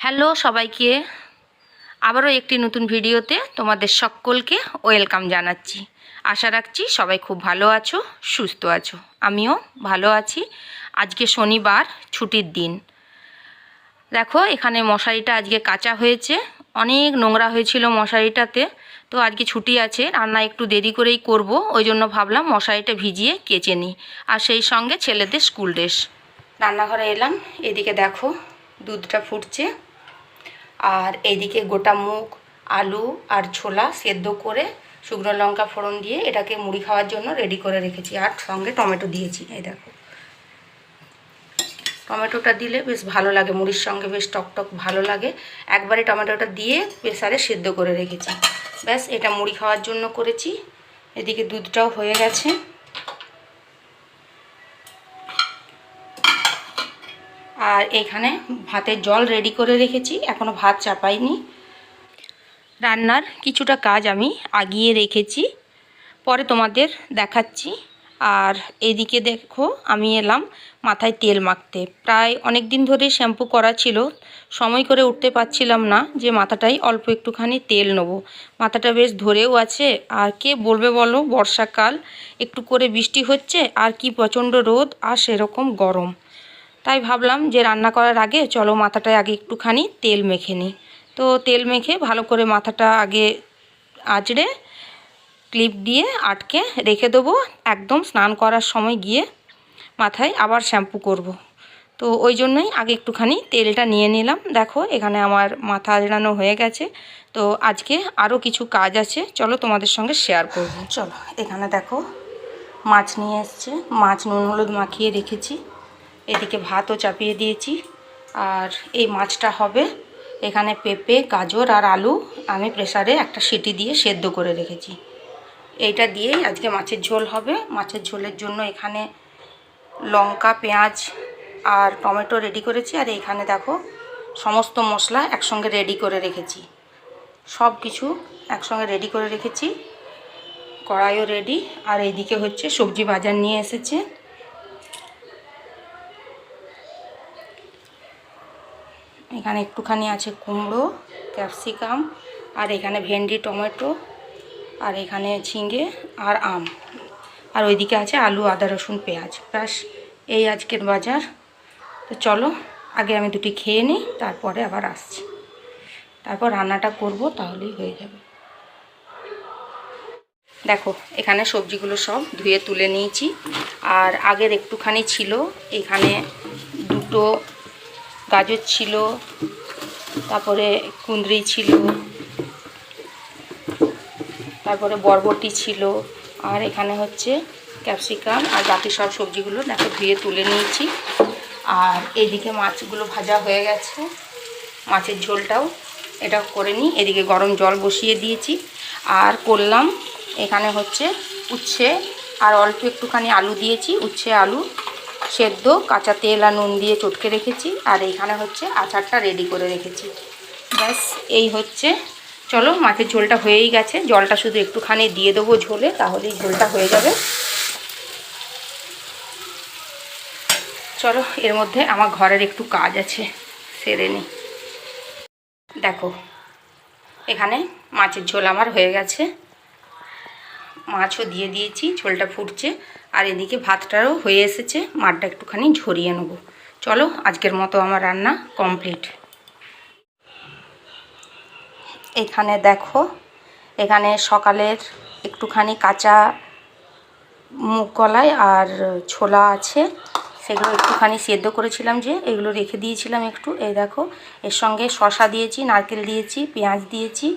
Hello সবাইকে। আবারও একটি নতুন ভিডিওতে তোমাদের সকলকে ওয়েলকাম জানাচ্ছি। আশা রাখছি সবাই খুব ভালো আছো, সুস্থ আছো। আমিও ভালো আছি। আজকে শনিবার, ছুটির দিন। দেখো, এখানে মশারিটা আজকে কাঁচা হয়েছে। অনেক নোংরা হয়েছিল মশারিটাতে। তো আজকে ছুটি আছে, রান্না একটু দেরি করেই করব। ওই জন্য ভাবলাম মশারিটা ভিজিয়ে কেচে নিই। আর সেই সঙ্গে ছেলেদের স্কুল ড্রেস। রান্নাঘরে এলাম। এদিকে দেখো, দুধটা ফুটছে। আর এইদিকে গোটা মুখ আলু আর ছোলা সেদ্ধ করে শুকনো লঙ্কা ফোড়ন দিয়ে এটাকে মুড়ি খাওয়ার জন্য রেডি করে রেখেছি আর সঙ্গে টমেটো দিয়েছি, এই দেখো। টমেটোটা দিলে বেশ ভালো লাগে, মুড়ির সঙ্গে বেশ টকটক ভালো লাগে। একবারে টমেটোটা দিয়ে প্রেসারে সেদ্ধ করে রেখেছি। ব্যাস, এটা মুড়ি খাওয়ার জন্য করেছি। এদিকে দুধটাও হয়ে গেছে। আর এখানে ভাতের জল রেডি করে রেখেছি এখনও ভাত চাপাইনি। রান্নার কিছুটা কাজ আমি আগিয়ে রেখেছি, পরে তোমাদের দেখাচ্ছি। আর এদিকে দেখো, আমি এলাম মাথায় তেল মাখতে। প্রায় অনেক দিন ধরে শ্যাম্পু করা ছিল, সময় করে উঠতে পারছিলাম না যে মাথাটাই অল্প একটুখানি তেল নেব। মাথাটা বেশ ধরেও আছে, আর কে বলবে বলো, বর্ষাকাল, একটু করে বৃষ্টি হচ্ছে, আর কি প্রচণ্ড রোদ, আর সেরকম গরম। তাই ভাবলাম যে রান্না করার আগে চলো মাথাটায় আগে একটুখানি তেল মেখে নিই। তো তেল মেখে ভালো করে মাথাটা আগে আঁচড়ে ক্লিপ দিয়ে আটকে রেখে দেবো। একদম স্নান করার সময় গিয়ে মাথায় আবার শ্যাম্পু করব। তো ওই জন্যই আগে একটুখানি তেলটা নিয়ে নিলাম। দেখো এখানে আমার মাথা আজড়ানো হয়ে গেছে। তো আজকে আরও কিছু কাজ আছে। চলো তোমাদের সঙ্গে শেয়ার করব। চলো, এখানে দেখো মাছ নিয়ে এসছে। মাছ নুন হলুদ মাখিয়ে রেখেছি। এদিকে ভাতও চাপিয়ে দিয়েছি। আর এই মাছটা হবে এখানে পেঁপে, গাজর আর আলু আমি প্রেসারে একটা সিটি দিয়ে সেদ্ধ করে রেখেছি। এইটা দিয়েই আজকে মাছের ঝোল হবে। মাছের ঝোলের জন্য এখানে লঙ্কা, পেঁয়াজ আর টমেটো রেডি করেছি। আর এখানে দেখো সমস্ত মশলা একসঙ্গে রেডি করে রেখেছি। সব কিছু একসঙ্গে রেডি করে রেখেছি। কড়াইও রেডি আর এইদিকে হচ্ছে সবজি বাজার নিয়ে এসেছে। এখানে একটুখানি আছে কুমড়ো, ক্যাপসিকাম, আর এখানে ভেন্ডি, টমেটো, আর এখানে ঝিঙে আর আম। আর ওইদিকে আছে আলু, আদা, রসুন, পেঁয়াজ। ব্যাস, এই আজকের বাজার। তো চলো, আগে আমি দুটি খেয়ে নিই, তারপরে আবার আসছি। তারপর রান্নাটা করব, তাহলেই হয়ে যাবে। দেখো, এখানে সবজিগুলো সব ধুয়ে তুলে নিয়েছি। আর আগের একটুখানি ছিল, এখানে দুটো গাজর ছিল, তারপরে কুঁদরি ছিল, তারপরে বরবটি ছিল, আর এখানে হচ্ছে ক্যাপসিকাম আর বাকি সব সবজিগুলো দেখো ধুয়ে তুলে নিয়েছি। আর এইদিকে মাছগুলো ভাজা হয়ে গেছে, মাছের ঝোলটাও এটা করে নিই। এদিকে গরম জল বসিয়ে দিয়েছি। আর করলাম এখানে হচ্ছে উচ্ছে, আর অল্প একটুখানি আলু দিয়েছি, উচ্ছে, আলু। সেদ্ধ কাঁচা তেল আর নুন দিয়ে চটকে রেখেছি। আর এইখানে হচ্ছে আচারটা রেডি করে রেখেছি। ব্যাস, এই হচ্ছে। চলো, মাছের ঝোলটা হয়েই গেছে। জলটা শুধু একটুখানি দিয়ে দেবো ঝোলে, তাহলেই ঝোলটা হয়ে যাবে। চলো, এর মধ্যে আমার ঘরের একটু কাজ আছে। সেরে নিই দেখো, এখানে মাছের ঝোল আমার হয়ে গেছে। মাছও দিয়ে দিয়েছি, ঝোলটা ফুটছে। আর এদিকে ভাতটাও হয়ে এসেছে মাঠটা একটুখানি ঝরিয়ে নেব। চলো, আজকের মতো আমার রান্না কমপ্লিট। এখানে দেখো, এখানে সকালের একটুখানি কাঁচা মুগ কলাই আর ছোলা আছে, সেগুলো একটুখানি সেদ্ধ করেছিলাম যে, এগুলো রেখে দিয়েছিলাম একটু। এই দেখো, এর সঙ্গে শশা দিয়েছি, নারকেল দিয়েছি, পেঁয়াজ দিয়েছি,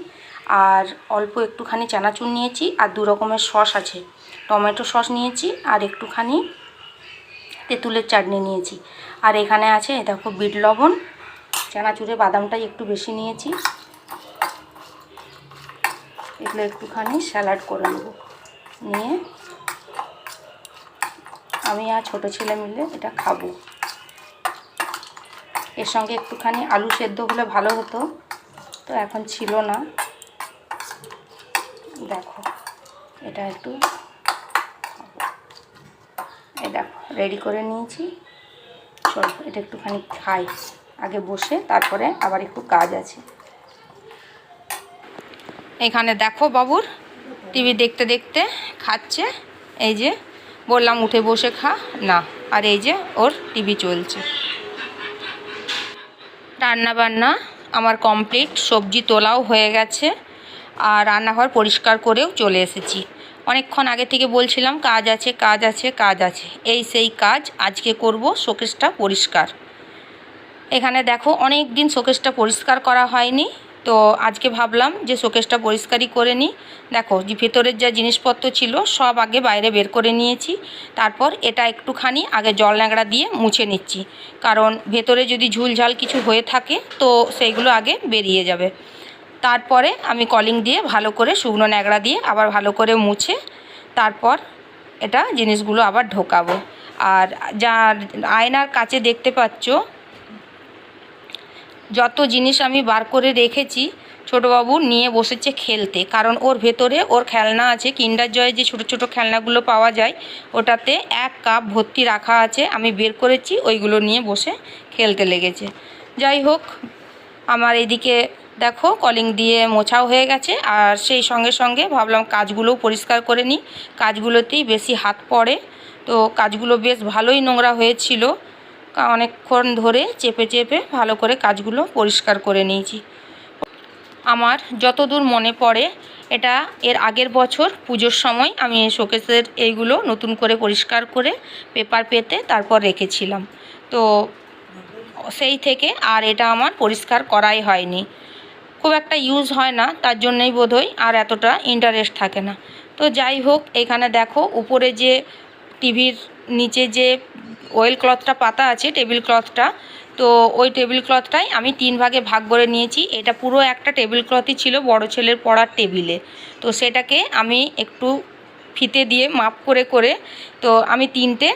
আর অল্প একটুখানি চানাচুর নিয়েছি, আর দু রকমের সস আছে। টমেটো সস নিয়েছি আর একটুখানি তেঁতুলের চাটনি নিয়েছি। আর এখানে আছে দেখো বিট লবণ, চানাচুরে বাদামটাই একটু বেশি নিয়েছি। এগুলো একটুখানি স্যালাড করে নেব। নিয়ে আমি আর ছোটো ছেলে মিলে এটা খাব। এর সঙ্গে একটুখানি আলু সেদ্ধ হলে ভালো হতো, তো এখন ছিল না। দেখো, এটা একটু এই দেখো রেডি করে নিয়েছি। চলো, এটা একটুখানি খাই। আগে বসে, তারপরে আবার একটু কাজ আছে। এখানে দেখো বাবুর, টিভি দেখতে দেখতে খাচ্ছে। এই যে, বললাম উঠে বসে খা। না, আর এই যে, ওর টিভি চলছে। রান্না বান্না আমার কমপ্লিট, সবজি তোলাও হয়ে গেছে। আর রান্নাঘর পরিষ্কার করেও চলে এসেছি। অনেকক্ষণ আগে থেকে বলছিলাম, কাজ আছে কাজ আছে কাজ আছে। এই সেই কাজ আজকে করব, শোকেসটা পরিষ্কার। এখানে দেখো অনেক দিন শোকেসটা পরিষ্কার করা হয়নি। তো আজকে ভাবলাম যে শোকেসটা পরিষ্কারই করে নিই। দেখো, যে ভেতরের যা জিনিসপত্র ছিল, সব আগে বাইরে বের করে নিয়েছি। তারপর এটা একটুখানি আগে জল ন্যাংড়া দিয়ে মুছে নিচ্ছি। কারণ ভেতরে যদি ঝুলঝাল কিছু হয়ে থাকে, তো সেইগুলো আগে বেরিয়ে যাবে। তারপরে আমি কলিং দিয়ে ভালো করে শুকনো ন্যাংড়া দিয়ে আবার ভালো করে মুছে তারপর এটা জিনিসগুলো আবার ঢোকাবো। আর যা আয়নার কাছে দেখতে পাচ্ছ, যত জিনিস আমি বার করে রেখেছি, ছোটোবাবু নিয়ে বসেছে খেলতে। কারণ ওর ভেতরে ওর খেলনা আছে, কিন্ডার জয়ে যে ছোটো ছোটো খেলনাগুলো পাওয়া যায়, ওটাতে এক কাপ ভর্তি রাখা আছে, আমি বের করেছি, ওইগুলো নিয়ে বসে খেলতে লেগেছে। যাই হোক, আমার এদিকে দেখো কলিং দিয়ে মোছাও হয়ে গেছে। আর সেই সঙ্গে সঙ্গে ভাবলাম কাজগুলোও পরিষ্কার করে নিই। কাজগুলোতেই বেশি হাত পড়ে। তো কাজগুলো বেশ ভালোই নোংরা হয়েছিল। অনেকক্ষণ ধরে চেপে চেপে ভালো করে কাজগুলো পরিষ্কার করে নিয়েছি। আমার যতদূর মনে পড়ে, এটা এর আগের বছর পুজোর সময় আমি শোকেসের এইগুলো নতুন করে পরিষ্কার করে পেপার পেতে তারপর রেখেছিলাম। তো সেই থেকে আর এটা আমার পরিষ্কার করাই হয়নি। খুব একটা ইউজ হয় না, তার জন্যই বোধহয় আর এতটা ইন্টারেস্ট থাকে না। তো যাই হোক, এখানে দেখো, উপরে যে টিভির নিচে যে ওয়েল ক্লথটা পাতা আছে টেবিল ক্লথটা তো ওই টেবিল ক্লথটাই আমি তিন ভাগে ভাগ করে নিয়েছি। এটা পুরো একটা টেবিল ক্লথই ছিল বড় ছেলের পড়ার টেবিলে তো সেটাকে আমি একটু ফিতে দিয়ে মাপ করে করে, তো আমি তিনটে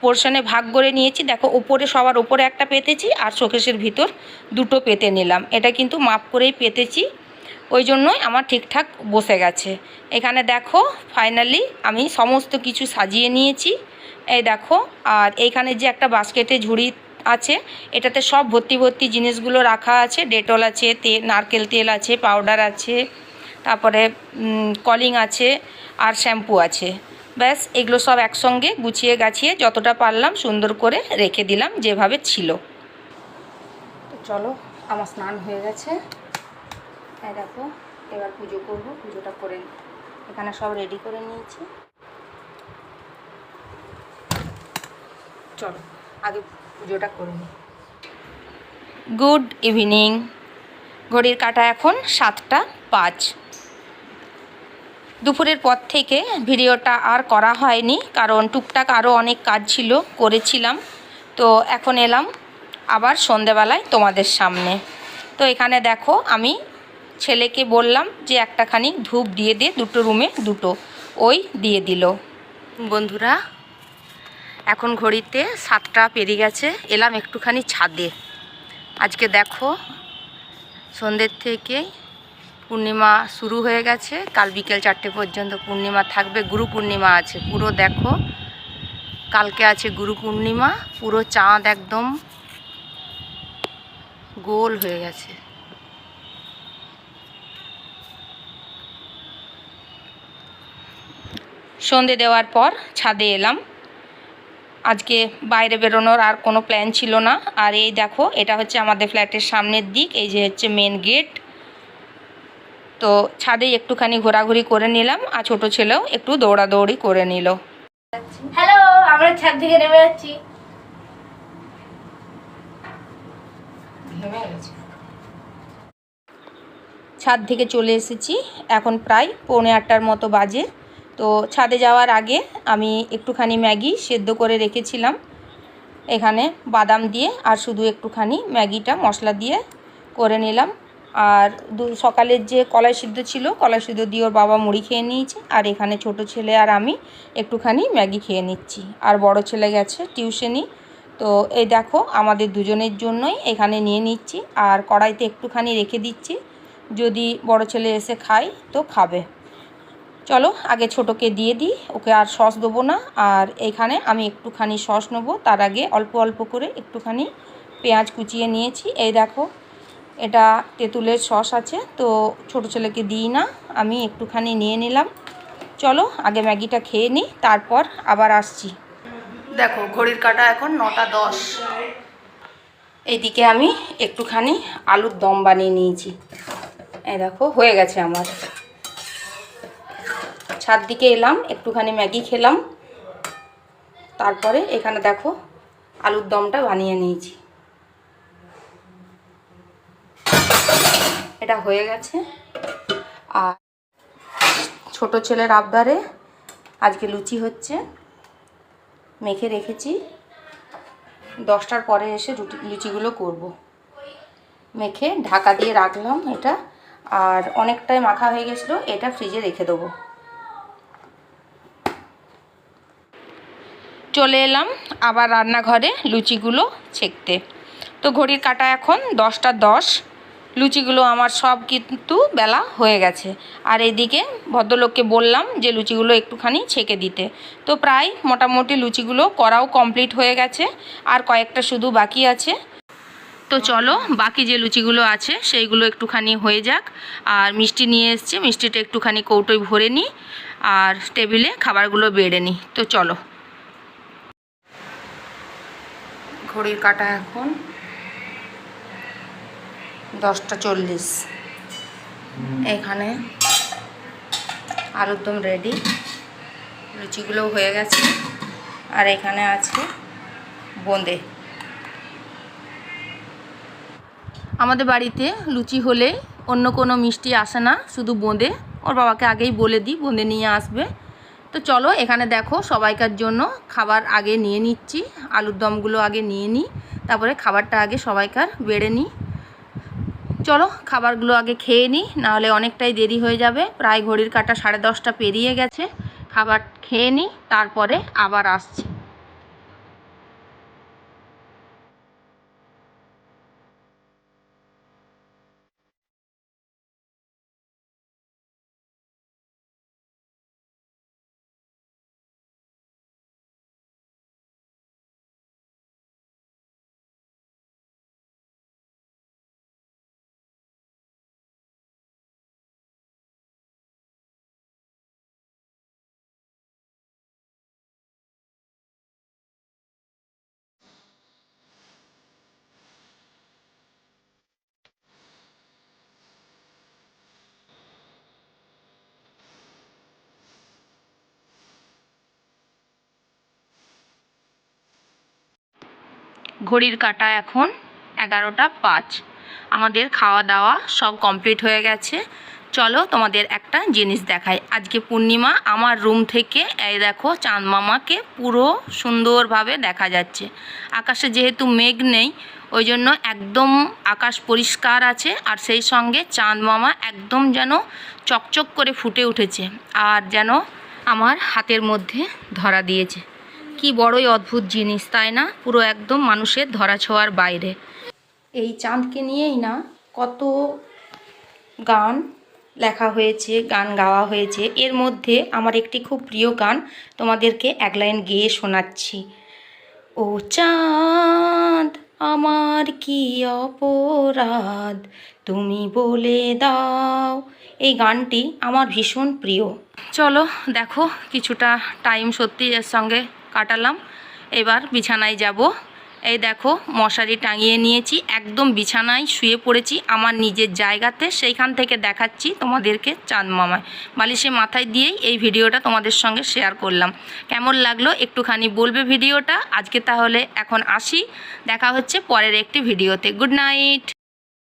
পোর্শনে ভাগ করে নিয়েছি। দেখো ওপরে সবার ওপরে একটা পেতেছি আর শোকেসের ভিতর দুটো পেতে নিলাম। এটা কিন্তু মাপ করেই পেতেছি। ওই জন্যই আমার ঠিকঠাক বসে গেছে। এখানে দেখো ফাইনালি আমি সমস্ত কিছু সাজিয়ে নিয়েছি। এই দেখো, আর এইখানে যে একটা বাস্কেটে ঝুড়ি আছে, এটাতে সব ভর্তি ভর্তি জিনিসগুলো রাখা আছে। ডেটল আছে, তে, নারকেল তেল আছে পাউডার আছে, তারপরে কলিং আছে, আর শ্যাম্পু আছে। ব্যাস, এগুলো সব একসঙ্গে গুছিয়ে গাছিয়ে যতটা পারলাম সুন্দর করে রেখে দিলাম যেভাবে ছিল। চলো, আমার স্নান হয়ে গেছে। হ্যাঁ দেখো, এবার পুজো করব, পুজোটা করে। এখানে সব রেডি করে নিয়েছি। চলো, আগে পুজোটা করে নিই গুড ইভিনিং ঘড়ির কাটা এখন সাতটা পাঁচ। দুপুরের পর থেকে ভিডিওটা আর করা হয়নি, কারণ টুকটাক আরও অনেক কাজ ছিল, করেছিলাম। তো এখন এলাম আবার সন্ধেবেলায় তোমাদের সামনে। তো এখানে দেখো আমি ছেলেকে বললাম যে একটা খানিক ধূপ দিয়ে দে, দুটো রুমে দুটো। ওই দিয়ে দিল। বন্ধুরা, এখন ঘড়িতে সাতটা পেরিয়ে গেছে, এলাম একটুখানি ছাদে। আজকে দেখো সন্ধ্যের থেকে পূর্ণিমা শুরু হয়ে গেছে। কাল বিকেল চারটে পর্যন্ত পূর্ণিমা থাকবে গুরু পূর্ণিমা আছে। পুরো দেখো, কালকে আছে গুরু পূর্ণিমা পুরো চাঁদ একদম গোল হয়ে গেছে। সন্ধে দেওয়ার পর ছাদে এলাম। আজকে বাইরে বেরোনোর আর কোনো প্ল্যান ছিল না। আর এই দেখো, এটা হচ্ছে আমাদের ফ্ল্যাটের সামনের দিক, এই যে হচ্ছে মেন গেট তো ছাদে একটুখানি ঘোরাঘুরি করে নিলাম আর ছোট ছেলেও একটু দৌড়াদৌড়ি করে নিল। হ্যালো আমরা ছাদ থেকে নেমে যাচ্ছি। ছাদ থেকে চলে এসেছি এখন প্রায় পৌনে আটটার মতো বাজে। তো ছাদে যাওয়ার আগে আমি একটুখানি ম্যাগি সেদ্ধ করে রেখেছিলাম এখানে বাদাম দিয়ে আর শুধু একটুখানি ম্যাগিটা মশলা দিয়ে করে নিলাম। আর দু সকালের যে কলাই সিদ্ধ ছিল, কলাই সিদ্ধ দিয়ে ওর বাবা মুড়ি খেয়ে নিয়েছে। আর এখানে ছোট ছেলে আর আমি একটুখানি ম্যাগি খেয়ে নিচ্ছি। আর বড় ছেলে গেছে টিউশনি। তো এই দেখো, আমাদের দুজনের জন্যই এখানে নিয়ে নিচ্ছি। আর কড়াইতে একটুখানি রেখে দিচ্ছি। যদি বড় ছেলে এসে খায়, তো খাবে। চলো, আগে ছোটোকে দিয়ে দিই। ওকে আর সস দেবো না। আর এখানে আমি একটুখানি সস নেব। তার আগে অল্প অল্প করে একটুখানি পেঁয়াজ কুচিয়ে নিয়েছি। এই দেখো এটা তেঁতুলের সস আছে, তো ছোট ছেলেকে দিই না, আমি একটুখানি নিয়ে নিলাম। চলো, আগে ম্যাগিটা খেয়ে নিই, তারপর আবার আসছি। দেখো, ঘড়ির কাটা এখন নটা দশ। এইদিকে আমি একটুখানি আলুর দম বানিয়ে নিয়েছি। এই দেখো, হয়ে গেছে আমার। ছাদ দিকে এলাম, একটুখানি ম্যাগি খেলাম। তারপরে এখানে দেখো, আলুর দমটা বানিয়ে নিয়েছি। এটা হয়ে গেছে। আর ছোট ছেলের আবদারে আজকে লুচি হচ্ছে। মেখে রেখেছি। দশটার পরে এসে রুটি, লুচিগুলো করব। মেখে ঢাকা দিয়ে রাখলাম এটা। আর অনেকটাই মাখা হয়ে গেছিল, এটা ফ্রিজে রেখে দেবো। চলে এলাম আবার রান্নাঘরে লুচিগুলো ছেঁকতে। তো ঘড়ির কাটা এখন দশটা দশ। লুচিগুলো আমার সব কিন্তু বেলা হয়ে গেছে। আর এদিকে ভদ্রলোককে বললাম যে লুচিগুলো একটুখানি ছেঁকে দিতে। তো প্রায় মোটামুটি লুচিগুলো করাও কমপ্লিট হয়ে গেছে, আর কয়েকটা শুধু বাকি আছে। তো চলো বাকি যে লুচিগুলো আছে সেইগুলো একটুখানি হয়ে যাক। আর মিষ্টি নিয়ে এসছে, মিষ্টিটা একটুখানি কৌটোয় ভরে নিই, আর টেবিলে খাবারগুলো বেড়ে নিই। তো চলো। ঘড়ির কাটা এখন দশটা চল্লিশ। এখানে আলুর দম রেডি লুচিগুলোও হয়ে গেছে। আর এখানে আছে বোঁদে। আমাদের বাড়িতে লুচি হলে অন্য কোনো মিষ্টি আসে না, শুধু বোঁদে। ওর বাবাকে আগেই বলে দিই, বোঁদে নিয়ে আসবে। তো চলো এখানে দেখো সবাইকার জন্য খাবার আগে নিয়ে নিচ্ছি, আলুর দমগুলো আগে নিয়ে নিই, তারপরে খাবারটা আগে সবাইকার বেড়ে নিই। চলো, খাবারগুলো আগে খেয়ে নিই, নাহলে অনেকটাই দেরি হয়ে যাবে। প্রায় ঘড়ির কাটা সাড়ে দশটা পেরিয়ে গেছে। খাবার খেয়ে নিই, তারপরে আবার আসছি। ঘড়ির কাটা এখন এগারোটা পাঁচ। আমাদের খাওয়া দাওয়া সব কমপ্লিট হয়ে গেছে। চলো তোমাদের একটা জিনিস দেখাই। আজকে পূর্ণিমা আমার রুম থেকে এই দেখো চাঁদ মামাকে পুরো সুন্দরভাবে দেখা যাচ্ছে। আকাশে যেহেতু মেঘ নেই, ওই জন্য একদম আকাশ পরিষ্কার আছে আর সেই সঙ্গে চাঁদ মামা একদম যেন চকচক করে ফুটে উঠেছে আর যেন আমার হাতের মধ্যে ধরা দিয়েছে। কি বড়ই অদ্ভুত জিনিস, তাই না? পুরো একদম মানুষের ধরা ছোঁয়ার বাইরে। এই চাঁদকে নিয়েই না কত গান লেখা হয়েছে, গান গাওয়া হয়েছে। এর মধ্যে আমার একটি খুব প্রিয় গান তোমাদেরকে এক লাইন গেয়ে শোনাচ্ছি। ও চাঁদ, আমার কি অপরাধ? তুমি বলে দাও। এই গানটি আমার ভীষণ প্রিয়। চলো, দেখো, কিছুটা টাইম সত্যি এর সঙ্গে কাটালাম। এবার বিছানায় যাব। এই দেখো, মশারি টাঙিয়ে নিয়েছি, একদম বিছানায় শুয়ে পড়েছি। আমার নিজের জায়গাতে সেইখান থেকে দেখাচ্ছি তোমাদেরকে চাঁদ মামায়। বালিশে মাথায় দিয়েই এই ভিডিওটা তোমাদের সঙ্গে শেয়ার করলাম। কেমন লাগল একটুখানি বলবে ভিডিওটা? আজকে তাহলে এখন আসি। দেখা হচ্ছে পরের একটি ভিডিওতে। Good night